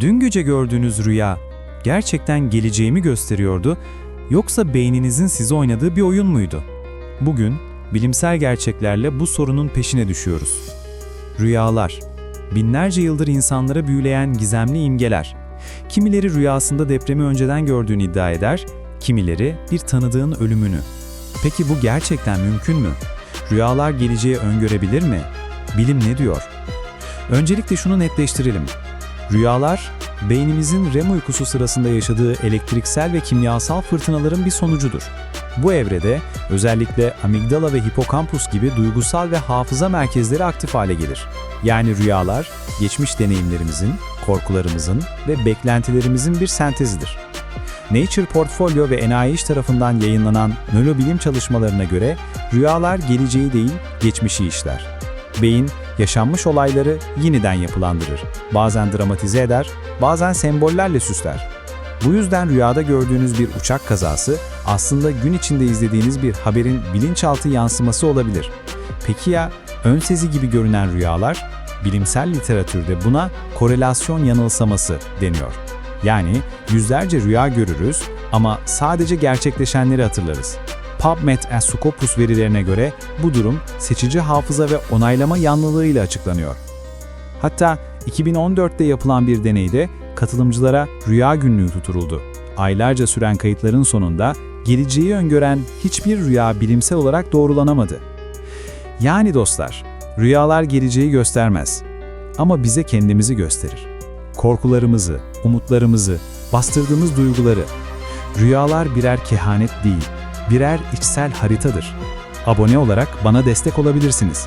Dün gece gördüğünüz rüya gerçekten geleceği mi gösteriyordu yoksa beyninizin size oynadığı bir oyun muydu? Bugün bilimsel gerçeklerle bu sorunun peşine düşüyoruz. Rüyalar, binlerce yıldır insanlara büyüleyen gizemli imgeler. Kimileri rüyasında depremi önceden gördüğünü iddia eder, kimileri bir tanıdığın ölümünü. Peki bu gerçekten mümkün mü? Rüyalar geleceği öngörebilir mi? Bilim ne diyor? Öncelikle şunu netleştirelim. Rüyalar, beynimizin REM uykusu sırasında yaşadığı elektriksel ve kimyasal fırtınaların bir sonucudur. Bu evrede özellikle amigdala ve hipokampus gibi duygusal ve hafıza merkezleri aktif hale gelir. Yani rüyalar, geçmiş deneyimlerimizin, korkularımızın ve beklentilerimizin bir sentezidir. Nature Portfolio ve NIH tarafından yayınlanan nörobilim çalışmalarına göre rüyalar geleceği değil, geçmişi işler. Beyin, yaşanmış olayları yeniden yapılandırır. Bazen dramatize eder, bazen sembollerle süsler. Bu yüzden rüyada gördüğünüz bir uçak kazası aslında gün içinde izlediğiniz bir haberin bilinçaltı yansıması olabilir. Peki ya ön sezi gibi görünen rüyalar? Bilimsel literatürde buna korelasyon yanılsaması deniyor. Yani yüzlerce rüya görürüz ama sadece gerçekleşenleri hatırlarız. PubMed and Scopus verilerine göre bu durum seçici hafıza ve onaylama yanlılığıyla açıklanıyor. Hatta 2014'te yapılan bir deneyde katılımcılara rüya günlüğü tutuldu. Aylarca süren kayıtların sonunda geleceği öngören hiçbir rüya bilimsel olarak doğrulanamadı. Yani dostlar, rüyalar geleceği göstermez ama bize kendimizi gösterir. Korkularımızı, umutlarımızı, bastırdığımız duyguları. Rüyalar birer kehanet değil, birer içsel haritadır. Abone olarak bana destek olabilirsiniz.